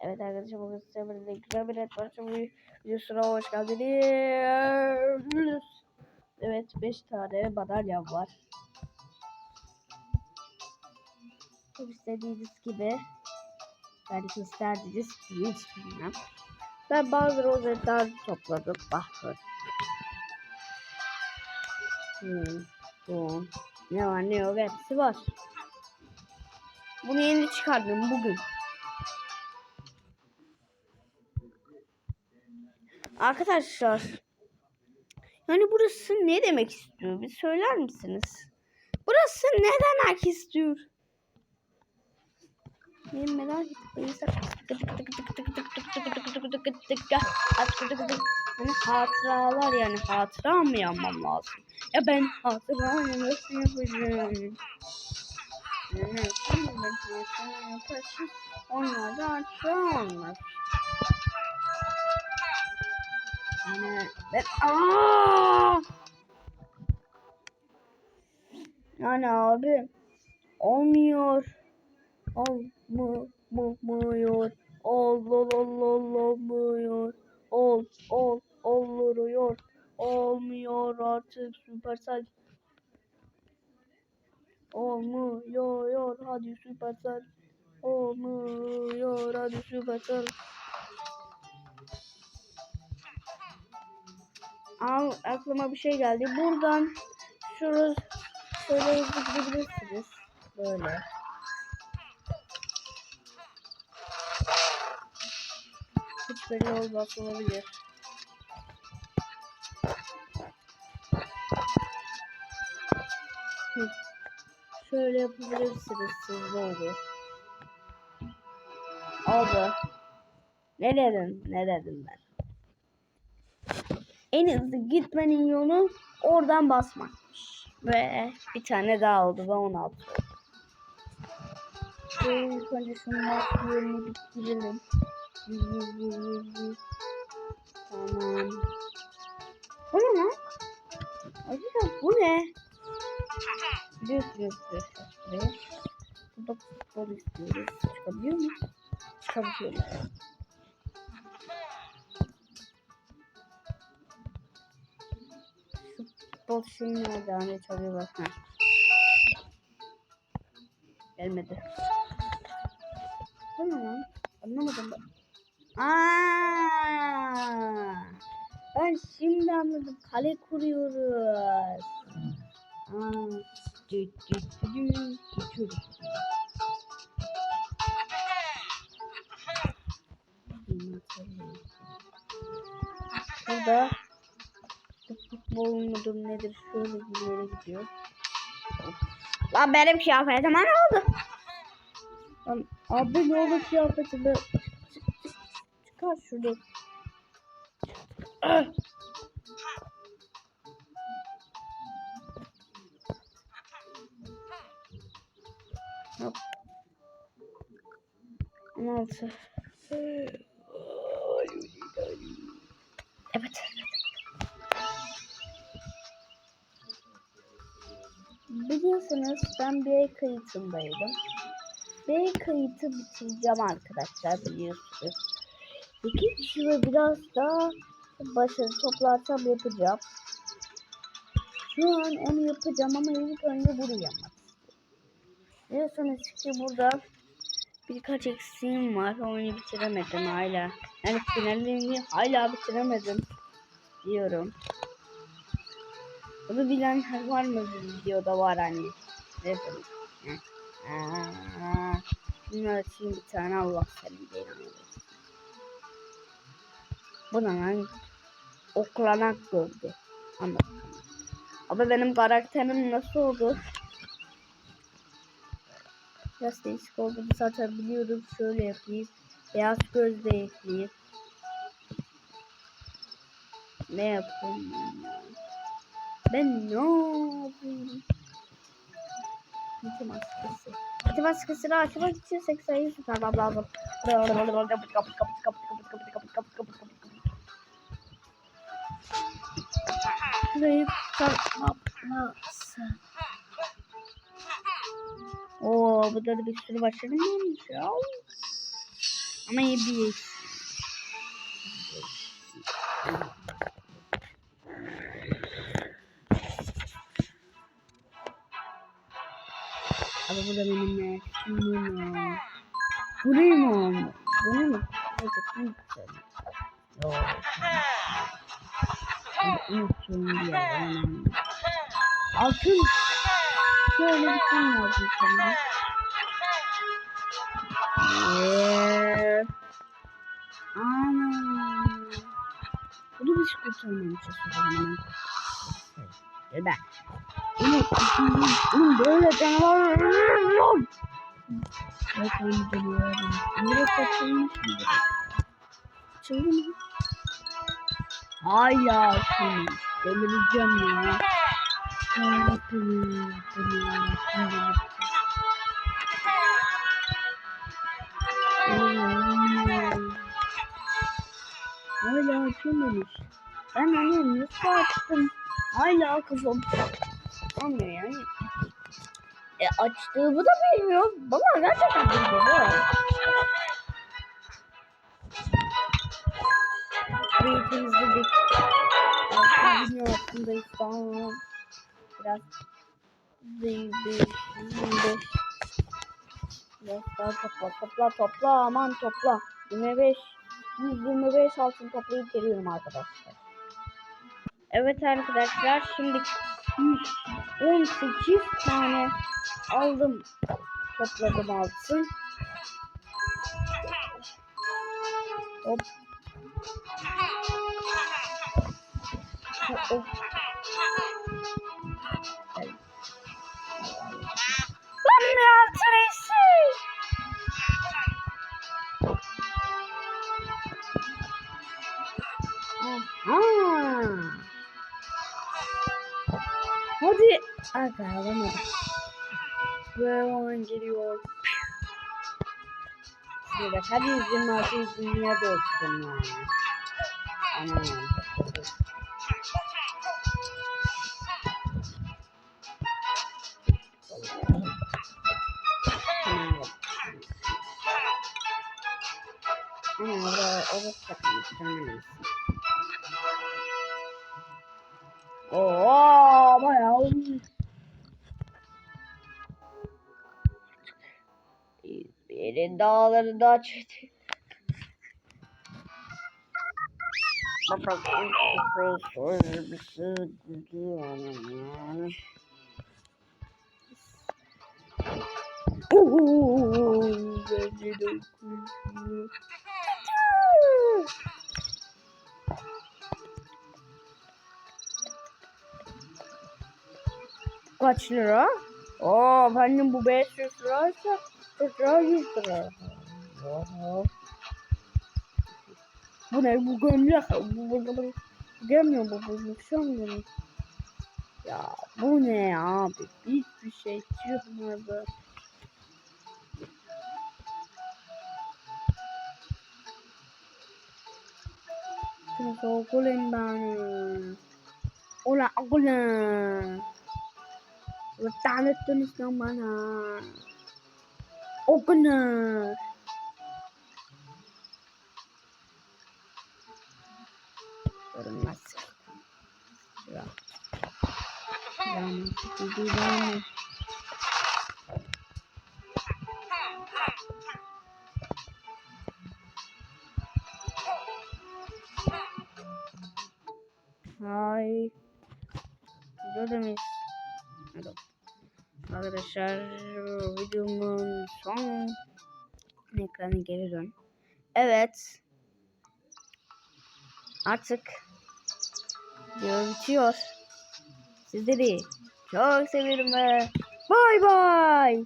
Evet arkadaşlar bugün size birlikte güzel bir et var. Şimdi videosuna hoş geldiniz. Evet 5 tane madalyam var. Çok istediğiniz gibi belki isterdiniz hiç bilmem. Ben bazı rozetler topladım. Bakın. Hmm, bu. Ne var ne yok hepsi var. Bunu yeni çıkardım bugün. Arkadaşlar. Yani burası ne demek istiyor? Bir söyler misiniz? Burası ne demek istiyor? Benim merak ettim. Yani hatıralar yani hatıra mı yanmam lazım? Ya ben hatıramı nasıl yapacağım? Yani ben hatıra onlar da hatıra olmaz. Yani ben aa! Yani abi olmuyor. Olmuyor. Ol ol ol ol olmuyor. Ol ol oluyor. Olmuyor artık süpersel. Olmuyor hadi süpersel. Olmuyor hadi süpersel. Al aklıma bir şey geldi. Buradan şurası şöyle hızlı gidebilirsiniz. Böyle. Hiç belli olmaz olabilir. Şöyle yapabilirsiniz siz de olur. Oldu. Ne dedim? Ne dedim ben? En hızlı gitmenin yolu oradan basmakmış. Ve bir tane daha oldu ve 16 oldu. Şöyle ilk önce şunu maske yerini bitirelim. Tamam. Bu ne lan? Acaba bu ne? Biliyorsunuz buraya. Burada futbol istiyoruz. Çıkabiliyor muyuz? Çıkabiliyoruz. Nerede? Hani çalıyor bak. Ha. Gelmedi. Ne lan? Anlamadım ben. Aa! Ben şimdi anladım. Kale kuruyoruz. Aa. Dü, dü, dü, dü, dü. Burada futbol mudur nedir şöyle bir yere gidiyor. Lan benim kıyafetime ne oldu? Lan abi ne oldu çık. Çıkar. Ah! Hop. 16. Evet. Biliyorsunuz ben bir kayıtındaydım. Bir kayıtı bitireceğim arkadaşlar biliyorsunuz. İki şunu biraz daha başarı toplarsam yapacağım. Şu an onu yapacağım ama ilk önce burayı yapmak Biliyorsunuz ki burada birkaç eksiğim var. Oyunu bitiremedim hala. Yani finalini hala bitiremedim diyorum. Bunu bilen var mı bu videoda var hani. Evet. Bunu açayım bir tane Allah senin belanı Bu ne lan? Oklanak gördü. Ama benim karakterim nasıl oldu? Biraz değişik olduğunu zaten biliyorum. Şöyle yapayım. Beyaz göz de. Ne yapayım? Ne yapayım? Kiti maskesi. Kiti maskesini açmak için 80'yi tutarmam lazım. Şurayı tutarmam lazım. Oo, burada da bir sürü başarım varmış ya. Ama iyi bir Abi bu da benimle. Bununla. Burayı mı oldu? Bunu mu? Evet, bunu güzel. Yok. Unuttum ya. Altın. Şöyle bir şey lazım sana. Yeah. Ana. Bunu biz kurtarmamışız o zaman. Gel ben. Bunu, bunu böyle canavar. Yok ben canavarım. Nereye kaçırmış mı? Açıldı mı? Hala açılmış. Delireceğim ya. Yarabbim, açılmamış. Ben onu nasıl açtım? Hala kafam. Olmuyor yani. E açtığımı da bilmiyorum. Baba gerçekten bilmiyorum. Burayı temizledik. Altın altındayız tamam. Biraz değil değil. Biraz daha topla topla topla aman topla. 25 125 altın toplayıp geliyorum arkadaşlar. Evet arkadaşlar şimdi 118 tane aldım. Topladım altın. Hop. Hop. Hadi. Aga alamadım. Ve hemen geliyor. Şöyle hadi 126 dünya olsun yani. Aman. Ama orada orası takılmış. Tamam. Oo bayağı olmuş. İzmir'in dağları da bence de Kaç lira? Aa benim bu 500 liraysa tekrar 100 lira. Bu ne bu gömlek? Bu bu bu bu gömüyor bu bu bu. Ya bu ne abi? Hiçbir şey çıkmadı. Kızı okulun ben. Ola okulun. Tanıttınız lan bana. Okunu. Görünmez. Ya. Yani, Arkadaşlar videomun son ekranı geri dön. Evet. Artık video bitiyor. Sizleri çok seviyorum ve bay bay.